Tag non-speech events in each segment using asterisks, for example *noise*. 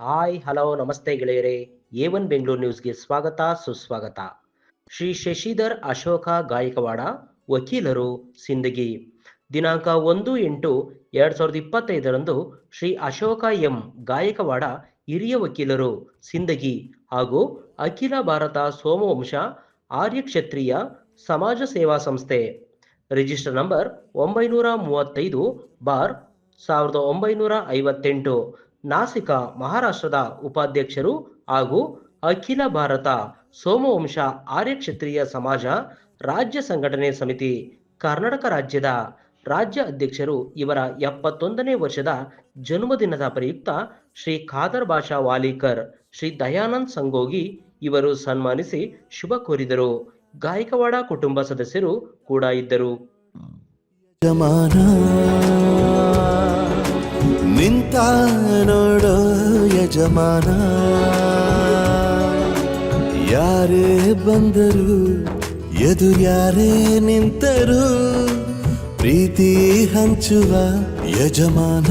Hi hello ನಮಸ್ತೆ ಗೆಳೆಯರೇ. A one Bengaluru ನ್ಯೂಸ್ಗೆ ಸ್ವಾಗತ, ಸುಸ್ವಾಗತ. ಶ್ರೀ ಶಶಿಧರ್ ಅಶೋಕ ಗಾಯಕವಾಡ, ವಕೀಲರು ಸಿಂದಗಿ. ದಿನಾಂಕ ಒಂದು ಎಂಟು ಎರಡು ಸಾವಿರದ ಇಪ್ಪತ್ತೈದರಂದು ಶ್ರೀ ಅಶೋಕ ಎಂ ಗಾಯಕವಾಡ ಹಿರಿಯ ವಕೀಲರು ಸಿಂದಗಿ ಹಾಗೂ ಅಖಿಲ ಭಾರತ ಸೋಮವಂಶ ಆರ್ಯ ಕ್ಷತ್ರಿಯ ಸಮಾಜ ಸೇವಾ ಸಂಸ್ಥೆ. ರಿಜಿಸ್ಟರ್ ನಂಬರ್ ಒಂಬೈನೂರ ಮೂವತ್ತೈದು ಬಾರ್ ಸಾವಿರದ ಒಂಬೈನೂರ ಐವತ್ತೆಂಟು. ನಾಸಿಕ ಮಹಾರಾಷ್ಟ್ರದ ಉಪಾಧ್ಯಕ್ಷರು ಹಾಗೂ ಅಖಿಲ ಭಾರತ ಸೋಮವಂಶ ಆರ್ಯ ಕ್ಷತ್ರಿಯ ಸಮಾಜ ರಾಜ್ಯ ಸಂಘಟನೆ ಸಮಿತಿ ಕರ್ನಾಟಕ ರಾಜ್ಯದ ರಾಜ್ಯ ಅಧ್ಯಕ್ಷರು ಇವರ ಎಪ್ಪತ್ತೊಂದನೇ ವರ್ಷದ ಜನ್ಮದಿನದ ಪ್ರಯುಕ್ತ ಶ್ರೀ ಖಾದರ್ ಬಾಷಾ ವಾಲೀಕರ್, ಶ್ರೀ ದಯಾನಂದ್ ಸಂಗೋಗಿ ಇವರು ಸನ್ಮಾನಿಸಿ ಶುಭ ಕೋರಿದರು. ಗಾಯಕವಾಡ ಕುಟುಂಬ ಸದಸ್ಯರು ಕೂಡ ಇದ್ದರು. ಯಜಮಾನ ನಿಂತ ನೋಡೋ ಯಜಮಾನ ಯಾರೇ ಬಂದರು ಎದುರ್ಯಾರೇ ನಿಂತರು ಪ್ರೀತಿ ಹಂಚುವ ಯಜಮಾನ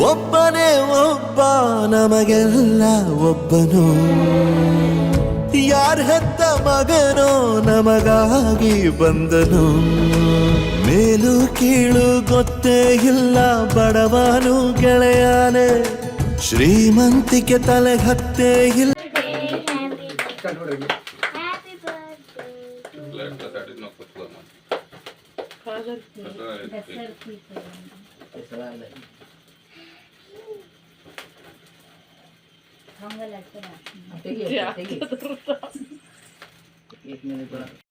ಒಬ್ಬನೇ ಒಬ್ಬ ನಮಗೆಲ್ಲ ಒಬ್ಬನು. ಯಾರ ಹೆತ್ತ ಮಗನೋ ನಮಗಾಗಿ ಬಂದನು. ಮೇಲು ಕೀಳು ಗೊತ್ತೇ ಇಲ್ಲ ಬಡವನು ಗೆಳೆಯಾನೆ. ಶ್ರೀಮಂತಿಕೆ ತಲೆ ಹತ್ತೇ ಇಲ್ಲ. *laughs* एक मिनिट